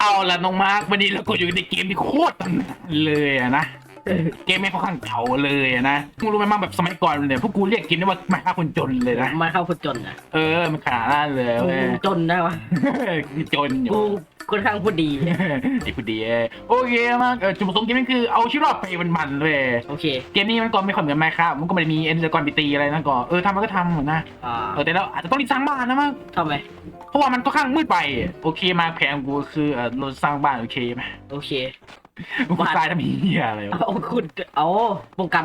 เอาละน้องมาร์ควันนี้เราก็อยู่ในเกมที่โคตรตำนานเลยอะนะเกมไม่ค่อนข้างเก่าเลยอะนะมึงรู้ไหมมั่งแบบสมัยก่อนเนี่ยพวกกูเรียกเกมนี้ว่าหมายฆ่าคนจนเลยนะมาเข้าคนจนนะเออมันขนาดนั้นเลยกูเว้ย จนได้วะจนอยู่ กูค่อนข้างพูดดี ไอ้ผู้ดีเอ้ยโอเคมากเออจุดประสงค์เกมนี้คือเอาชีวิตรอดไปมันๆเลย โอเค เกมนี้มันก็ไม่ค่อยเหมือนไมค์ครับ มันก็ไม่ได้มีเอ็นเดอร์กอนไปตีอะไรนั่นก็เออทำมันก็ทำเหมือนนะอ่าเออแต่เราอาจจะต้องรีบสร้างบ้านนะมั้งทำไม เพราะว่ามันก็ข้างมืดไป โอเคมาแผนกูคือเออเราสร้างบ้านโอเคไหมโอเคกูตายทำเหี้ยอะไรวะเอาคุณเอาป้องกัน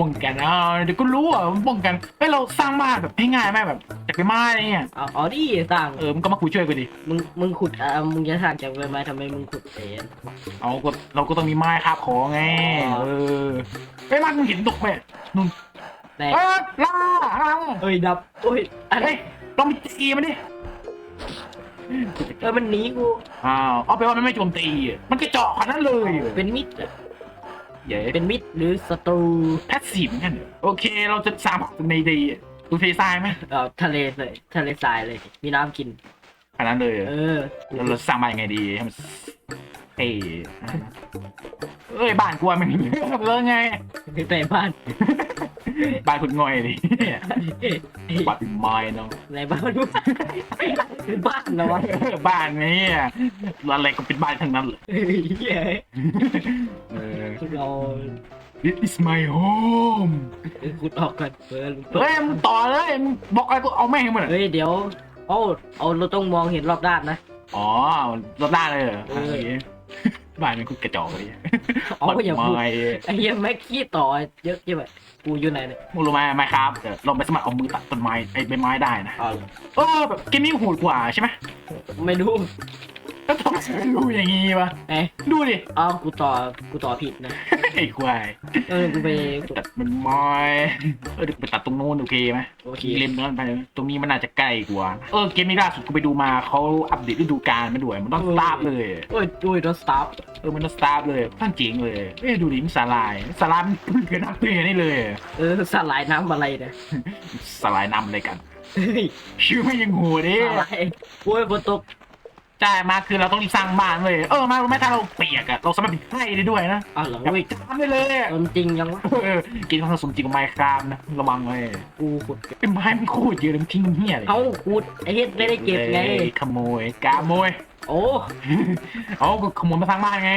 ป้องกันอ่าเดี๋ยวก็รู้อะมันป้องกันเฮ้ยเราสร้างบ้านแบบให้ง่ายไหมแบบจากใบไม้อะไรเงี้ยเอาเอาดิต่างเออมันก็มาคุยช่วยกูดิมึงมึงขุดอ่ามึงจะถางจากใบไม้ทำไมมึงขุดเองเอาก็เราก็ต้องมีไม้คาบของไงอ๋อเออเฮ้ยมันมึงเห็นตกไหมนุ่นแต่เออล่าล่าเอ้ยดับโอ้ยอะไรเฮ้ยลองไปตีมันดิ เออมันหนีกูอ้าวเอาไปนว่ามันไม่โจมตีอะมันกระเจาะขนาดนั้นเลยเป็นมิตรอะเย้เป็นมิตรหรือศัตรูแพสซีฟเหมือนกันเหรอโอเค เราจะสร้างในดีดูเททรายไหมเออทะเลเลยทะเลทรายเลย มีน้ำกิน ขนาดนั้นเลยเหรอเออเราเราสร้างบ้านยังไงดีให้มันเอ้ยอ่า เอ้ยบ้านกูว่ามันเลิกไงแต่บ้านบ้านคุณง่อยดิบ้านเป็นไม้เนาะในบ้านเป็นบ้านแล้ววะบ้านนี้อะอะไรก็เป็นบ้านทั้งนั้นเลยเฮ้ยเฮ้ยเออเรา This is my home ขุดออกก่อนเปิดเฮ้ยมึงต่อเลยมึงบอกอะไรก็เอาแม่งให้หมดอะเฮ้ยเดี๋ยวเอาเอาเราต้องมองเห็นรอบด้านนะอ๋อรถได้เลยเหรอ เออโอเคบ้านมันกูกระจอกเลยเอาอย่าพูดไม้ไอ้เหี้ยแม็กขี้ต่อเยอะใช่ไหมกูอยู่ไหนเนี่ยมึงรู้ไหมไหมครับเดี๋ยวลองไปสมัครเอามือตัดต้นไม้ไอ้ใบไม้ได้นะอ๋อเออแบบเกมนี้โหดกว่าใช่ไหมไม่รู้ แล้วทำไมดูอย่างงี้วะเอ้ยดูดิอ้าวกูต่อกูต่อผิดนะไอ้ควายเออกูไปตัดมันไม้เออเดี๋ยวไปตัดตรงโน้นโอเคไหมโอเคเล่มนั้นไปตรงนี้มันน่าจะใกล้กว่าเออเกมนี้ล่าสุดกูไปดูมาเขาอัปเดตฤดูกาลมาด้วยมันต้องสตาร์ทเลยโอ้ยโอ้ยรถสตาร์ทเออมันต้องสตาร์ทเลยท่านเจ๋งเลยเอ้ยดูดิมันสลายสลายมันเกินนับเตือนนี่เลยเออสลายน้ำอะไรเนี่ยสลายน้ำอะไรกัน เฮ้ยชื่อไม่ยังโหดดิสลายโอ้ยฝนตก ใช่มาคือเราต้องรีบสร้างบ้านเลยเออมารู้ไหมถ้าเราเปียกอะเราสามารถปิดไฟได้ด้วยนะอ้าวเหรอแบบเว้ยจามได้เลยอะเออจริงยังวะเออกินของสมจริงของไมค์ครามนะระวังเลยกูขุดเป็นไม้มันโคตรเยอะเลยมันทิ้งเหี้ยเลยเอาขุดไอ้เฮ็ดไม่ได้เก็บไงอ้ยขโมยกาโมย โอ้ เอากูขโมยมาสร้างบ้านไง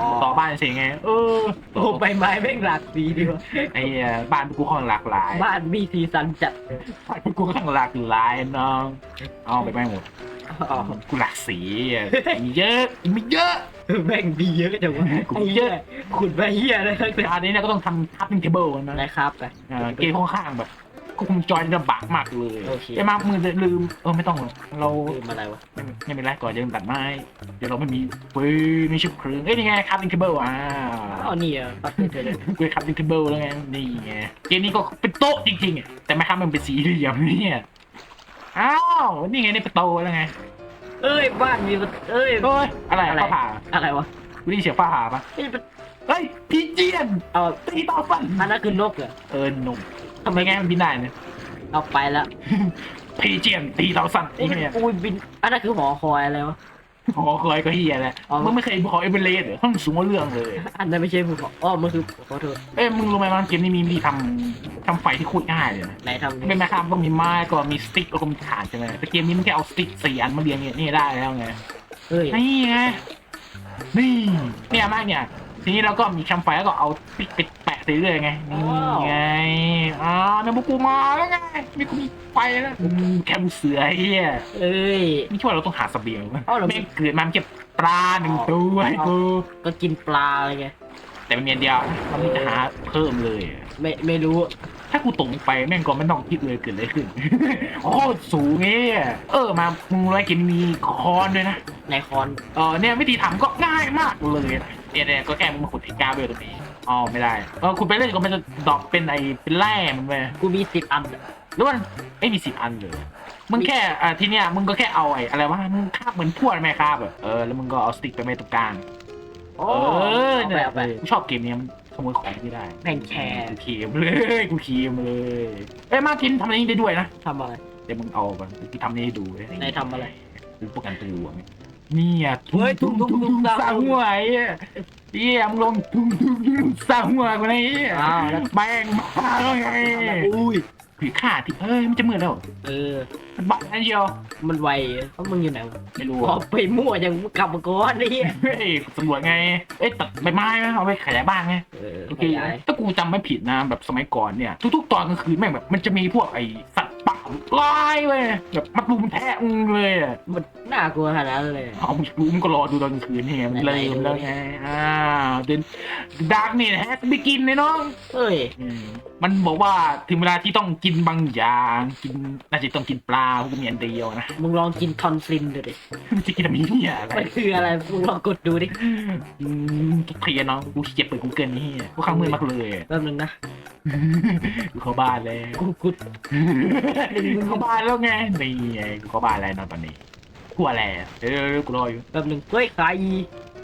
อ๋อ ต่อบ้านเฉยไง เออโอ้ใบไม้แม่งหลากสีดีวะไอ้เหี้ยบ้านกูค่อนข้างหลากหลายบ้านมีสีสันจัด บ้านกูค่อนข้างหลากหลายน้องเอาไปไม่หมด อ๋อกูหลากสีอะมีเยอะมีเยอะแม่งดีเยอะจังวะกูไอ้เยเหี้ยอะขุดไปเหี้ยอะไรทั้งแต่นั้นอันนี้เนี่ยก็ต้องทำทับเป็นเทเบิลนะนะครับไปเออเกมค่อนข้างแบบควบคุมจอยลำบากมากเลยโอเค ไอ้มากมือจะลืมเออไม่ต้องหรอกเราลืมอะไรวะไม่ไม่เป็นไรก่อนจะตัดไม้เดี๋ยวเราไม่มีปืนไม่ชุบเพลิงเอ้ยนี่ไงครับดิงเทเบิลอ่า อ๋อนี่อะปัดเธอเลยกูครับดิงเทเบิลแล้วไงนี่ไงเกมนี้ก็เป็นโต๊ะจริงๆอะแต่ไม่ครับมันเป็นสีเหลี่ยมเนี่ย อ้าว นี่ไงนี่เป็นโต๊ะแล้วไง เอ้ยบ้านมีเอ้ย เอ้ย อะไรอะไร ฟ้าผ่าอะไรวะกูได้ยินเสียงฟ้าผ่าปะนี่เป็นเฮ้ย พี่เจียนเอาตีต่อฟันอันนั้นคือนกเหรอเออหนุ่มทำไมไงมันบินได้เนี่ยเอาไปแล้วพี่เจียนตีต่อฟันอุ้ไอ้ยเนี่ยอุ้ยบินอันนั้นคือหอคอยอะไรวะ หอคอยก็เฮียแหละอ๋อ มึงไม่เคยดูหอเอเวอเรสต์เหรอห้องสูงกว่าเรื่องเลย อันนั้นไม่ใช่ภูเขาอ๋อมันคือขอโทษเอ้ยมึงรู้ไหมว่าเกมนี้มีวิธีทำ ทำไฟที่โคตรง่ายเลยนะไหนทำเป็นไม้ครับต้องมีไม้ก็มีสติ๊กแล้วก็มีถ่านใช่ไหมแต่เกมนี้มันแค่เอาสติ๊กสี่อันมาเรียงเนี่ยนี่ได้แล้วไงเฮ้ยนี่ไงนี่เนี่ยมากเนี่ยทีนี้เราก็มีแคมป์ไฟแล้วก็เอาปิดไปแปะเรื่อยๆไงนี่ไงอ๋อเนี่ยบุกกูมาแล้วไงมีกูมีไฟแล้วอืมแคมป์เสือไอ้เฮียเอ้ยนี่คิดว่าเราต้องหาเสบียงมั้ยอ้าวเหรอแม่งเกิดมามันเก็บปลาหนึ่งตัวให้กูก็กินปลาอะไรไงแต่มันเนียนเดียวเราไม่จะหาเพิ่มเลย ไม่ไม่รู้ ถ้ากูตกไปแม่งก็ไม่ต้องคิดเลยเกิดอะไรขึ้น โคตรสูงเงี้ยเออมามึงรู้ไหมกินมีคอนด้วยนะในคอนเออเนี่ยวิธีทำก็ง่ายมากเลยเนี่ยเนี่ยก็แค่มึงมาขุดที่กาเบลตรงนี้อ๋อไม่ได้เออขุดไปเรื่อยก็มันจะดรอปเป็นไอเป็นแร่มันไปกูมีสิบอันอะหรือว่าไม่มีสิบอันเลยมึงแค่อ่าทีเนี้ยมึงก็แค่เอาไอ้อะไรวะมึงคาบเหมือนพวดไหมคาบอะเออแล้วมึงก็เอาสติ๊กไปไว้ตรงกลางโอ้เออเอาเนี่ไปยเอาไปกูชอบเกมเนี้ยมัน ขโมยของที่ได้แม่งแชร์กูเคีมเลยกูเคีมเลยเอ้ยมากินทำอะไรนี่ได้ด้วยนะทำอะไร เดี๋ยวมึงเอาไปกูทำนี่ให้ดูเลยไหนทำอะไร กูป้องกันตัวไงนี่อะเฮ้ยทุ่งทุ่งทุ่งสร้างหัวไอ้เหี้ยมึงลงทุ่งทุ่งทุ่งสร้างหัวกูนี่อ้าวแล้วแม่งมาแล้วไงอุ้ย ผีข่าที่เอ้ยมันจะมืดแล้วเออ มันบ้าอันเดียวมันไวเพราะมึงอยู่ไหนวะไม่รู้พอไปมั่วยังกลับมาก่อนไอ้เหี้ยเฮ้ยสำรวจไง เอ้ยตัดใบไม้ไหมเอาไปขยายบ้านไงเออโอเคขยายถ้ากูจำไม่ผิดนะแบบสมัยก่อนเนี่ย ทุกๆ ตอนกลางคืนแม่งแบบมันจะมีพวกไอสัตว์ป่า ลายเว้ยแบบมัดลุมแทะมึงเลยอะมันน่ากลัวขนาดนั้นเลย เอามึงรู้มึงก็รอดูตอนกลางคืนนี่ไงมันเลยไหนๆมันเลยไงอ้าวเดินดาร์กนี่แฮะไปกินเลยน้องเอ้ยอืมมันบอกว่าถึงเวลาที่ต้องกินบางอย่างกินน่าจะต้องกินปลาพวกมีอันเดียวนะมึงลองกินทอนซินดูดิ มันจะกินอะไรเนี่ยอะไรมันคืออะไรมึงลองกดดูดิอืมทุกทีอะน้องกูขี้เกียจเปิดกูเกิลนี่กูข้างมือมากเลยแป๊บนึงนะกูเข้าบ้านแล้ว กูกูกูเข้าบ้านแล้วไงนี่ไงกูเข้าบ้านแล้วนอนตอนนี้กูอะไรอะเดี๋ยวๆกูรออยู่แป๊บนึงเฮ้ยขายอี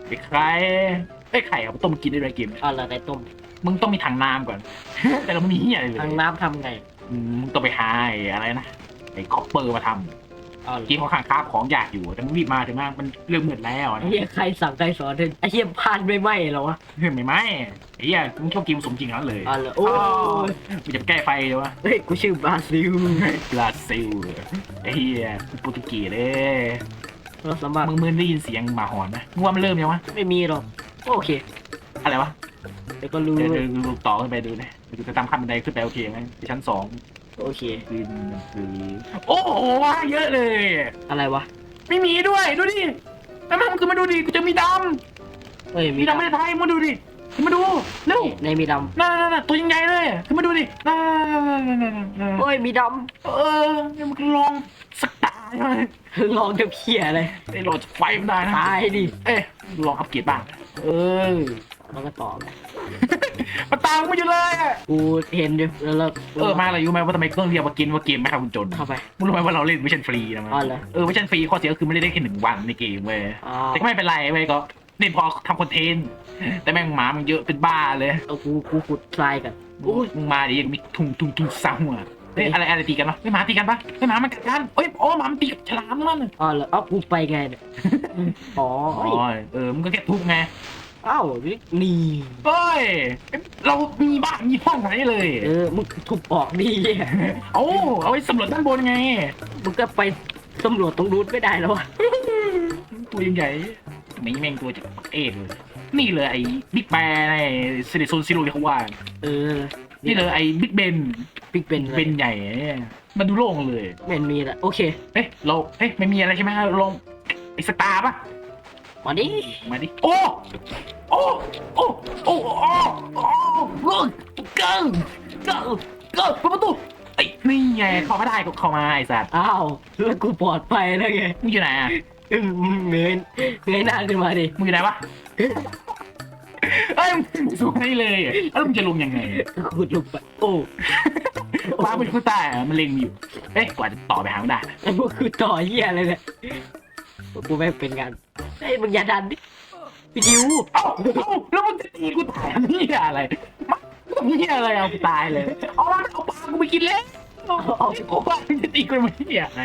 ไอ้ไข่ไอ้ไข่เอาไปต้มกินได้ไหมกิมเอาละไรต้มมึงต้องมีถังน้ำก่อน แต่เราไม่มีเหี้ยอะไรเลยทางน้ำทำไง อืมมึงต้องไปหาไอ้อะไรนะไอ้คอปเปอร์มาทำ เอาำละเกี้เขาข้างคาบของอยากอยู่แต่มึงรีบมาถึงมากมันเรื่องมืดแล้วไอ้นะเหี้ยใครสั่งใครสอนเธอไอ้เหี้ยพานไม่ไหมเหรอวะเฮ้ยไม่ไหมไอ้เหี้ยมึงชอบกินสมจริงแล้วเลยเอาละโอ้ยมึงจะไปแก้ไฟเลยวะเฮ้ยกูชื่อบราซิลบราซิลไอ้เหี้ยโปรตุเกสเลยเราสามารถมึงมึงได้ยินเสียงหมาหอนไหมมึงว่ามันเริ่มยังวะไม่มีหรอกโอเคอะไรวะ เดี๋ยวก็รู้เดี๋ยวเดี๋ยวดูต่อขึ้นไปดูนะเดี๋ยวกูจะตามขั้นบันไดขึ้นไปโอเคไหมไปชั้นสอง โอเคคืนคือโอ้โหว่าเยอะเลย อะไรวะไม่มีด้วย ดูดิแม่งมึงคือมาดูดิกูจะมีดเฮ้ยำมีมีดำไม่ได้ไทยมาดูดิมาดูเร็วในมีดนั่นนั่นนั่นตัวยังใหญ่เลยขึ้นมาดูดินั่นนั่นนั่นนั่นนั่นำเฮ้ยมีดเออเนี่ยมันลองสักตาใช่ไหมำ ลองจะเพี้ยอะไรไอ้โหลดไฟมันได้นะตายดิเอ๊ะลองอัปเกรดบ้างเออแล้วก็ตอบ มันตามกูไม่อยู่เลยอะกูเห็นอยู่แล้วเราเออมาอะไรรู้ไหมว่าทำไมต้องเรียกว่าเกมว่าเกมไม่ครับคุณจนเข้าไป มึงรู้ไหมว่าเราเล่นไม่ใช่ฟรีนะมั้ยอ๋อเหรอ เออไม่ใช่ฟรีข้อเสียก็คือไม่ได้เล่นแค่หนึ่งวันในเกมเว้ยอ๋อแต่ก็ไม่เป็นไรเว้ยก็เล่นพอทำคอนเทนต์แต่แม่งหมามันเยอะเป็นบ้าเลยเอากูกูขุดทรายกันอุ้ยมึงมาดิมีทุงทุงทุงสามหัวเฮ้ยอะไรอะไรตีกันวะไม่หมาตีกันปะไม่หมามันกัดกันเอ้ยโอ้หมามันตีกับฉลามนั่นอ๋อเหรอเอากูไปไงเนี่ยอ๋ออ๋อเออมึงก็แค่ทุบไงเอ้านี่เฮ้ย เรามีบ้านมีห้องไหนเลย เออมึงทุบออกดิเอาเอาไว้สำรวจด้านบนไงมึงก็ไปสำรวจตรงนู้นไม่ได้แล้ววะตัวใหญ่ๆไม่แม่งตัวจากเอกเลยนี่เลยไอ้บิ๊กแบร์ไอ้เซเลโซนซิโร่ที่เขาว่าเออ นี่เลยไอ้บิ๊กเบนปิ๊กเป็นอะไรเบนใหญ่เนี่ยมันดูโล่งเลยไม่เห็นมีละโอเคเฮ้ยเราเฮ้ยไม่มีอะไรใช่ไหมลองไอ้สตาร์ปะ มาดิ มาดิ โอ้ โอ้ โอ้ โอ้ โอ้โอ้เกินเกินเกินเกินเปิดประตูไอ้ยนี่ไง เข้ามาได้ก็เข้ามาไอ้สัตว์อ้าวแล้วกูปลอดภัยแล้วไงมึงอยู่ไหนอะ อืมเงยเงยหน้าขึ้นมาดิ มึงอยู่ไหนวะ เอ้ยมึงสูงให้เลยอะแล้วมึงจะลงยังไงขุดลงไปโอ้ฟ้าเป็นคู่ใต้อะมันเล็งอยู่ เอ๊ะกว่าจะต่อไปหามันได้ ไอ้พวกคือต่อเหี้ยอะไรเนี่ยกูไม่เป็นงาน ไอ้ยมึงอย่าดันดิพี่ดิวเอ้าเอ้าแล้วมึงจะตีกูตายนี่อะไรมันนี่อะไรเอากูตายเลยเอาละเอาปลากูไปกินแล้วเอากูว่ามึงจะตีกูไม่เหี้ยอะไร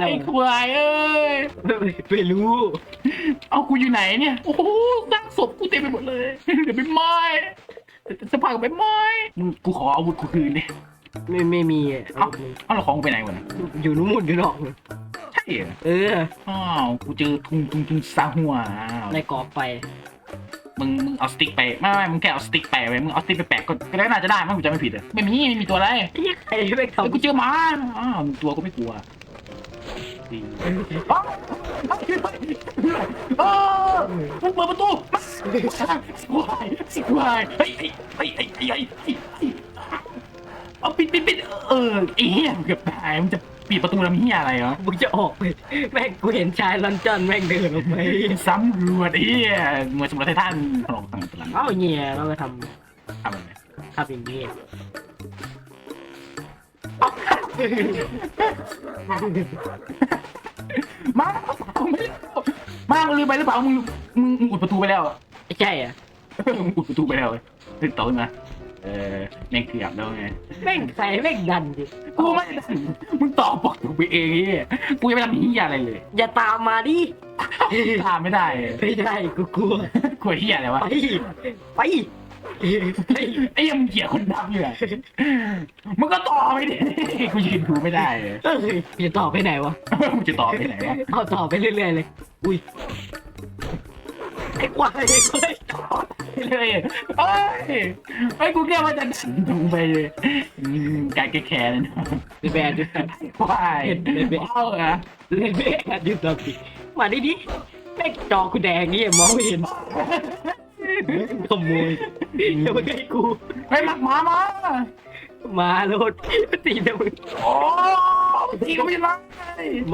ไอ้ควายเอ้ยไม่ไม่ไม่รู้ เอากูอยู่ไหนเนี่ย โอ้โหซากศพกูเต็มไปหมดเลย เดี๋ยวไปไม้สภาพกับไปไม้มึงกูขออาวุธกูคืนดิไม่ไม่มีอะเอ้าเอาเราของกูไปไหนวะนะอยู่นู่นอยู่นอกนู่นใช่เหรอ เอออ้าวกูเจอทุงทุงทุงซาหัวอ้าวในกรอบไปมึงมึงเอาสติ๊กไปไม่ไม่มึงแค่เอาสติ๊กไปไว้มึงเอาสติ๊กไปแปะก็ก็น่าจะได้มั้งกูจำไม่ผิดเลยไม่มีไม่มีตัวอะไรไอ้เหี้ยใครไม่ทเฮ้ยกูเจอหมาอ้าวตัวกูไม่กลัวดีอ้าวอ้าวมึงเปิดประตูมาสิวายสิวายเฮ้ยเฮ้ยเฮ้ยเฮ้ยเฮ้ยเฮ้ยเฮ้ยเอาปิดปิดปิดเออไอ้เหี้ยเกือบตายมันจะ ปิดประตูทำเหี้ยอะไรเหรอำมึงจะออกไปแม่งกูเห็นชายลอนจอนแม่งเดินออกไปสำรวจไอ้เหี้ยหน่วยสำรวจไททันลองตั้งตัวหลังเอ้าเงี้ยเราไปททำอะไรำทำอย่างนี้มาเอาสาวไม่แล้วมามึงลืมไปหรือเปล่ามึงมึงมึงอุดประตูไปแล้วอะไม่ใช่อะมึงอุดประตูไปแล้วเว้ยติดต่อขึ้นมาเอออแม่งเกือบแล้วไงแม่งใส่แม่งดันดิกูไม่มึงตอบบอกกูไปเองไอ้เหี้ยกูยังไม่ทำเหี้ยอะไรเลย อย่าตามมาดิตามไม่ได้ไม่ได้กูกลัวกลัวเหี้ยอะไรวะไปไปไปไอ้ยังมึงเกลียดคนดำอยู่อะมึงก็ตอบไปดิกูยืนดูไม่ได้เลยเอ้ยจะต่อไปไหนวะมึงจะตอบไปไหนวะเอาต่อไปเรื่อยๆเลย อุ้ย ไอ้ควายไอ้ควายเลยเอ้ยไอ้กูแค่ว่าจะดูไปเลยอืมการแก้แค้นเลยนะแบด้วยว้ายเลยเว้ยเอาเหรอเล่นแบนอยู่ตอนนี้มาดิดิแม่งจอกูแดงนี่มองไม่เห็นขโมยอย่ามาใกล้กูไปหมักหมามามาโลดตีนะมึงโอ้ ตีก็ไม่ได้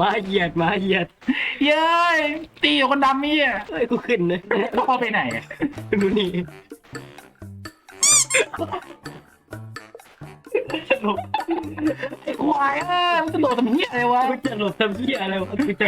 มาเหยียดมาเหยียดเย้ยตีกับคนดำนี่อะเฮ้ยกูขึ้นนะแล้วเขาไปไหนอะดูนี่ไอ้ควายเอ้ยมันจะโดดทำเหี้ยอะไรวะ กูจะหลบทำเหี้ยอะไรวะกูจะ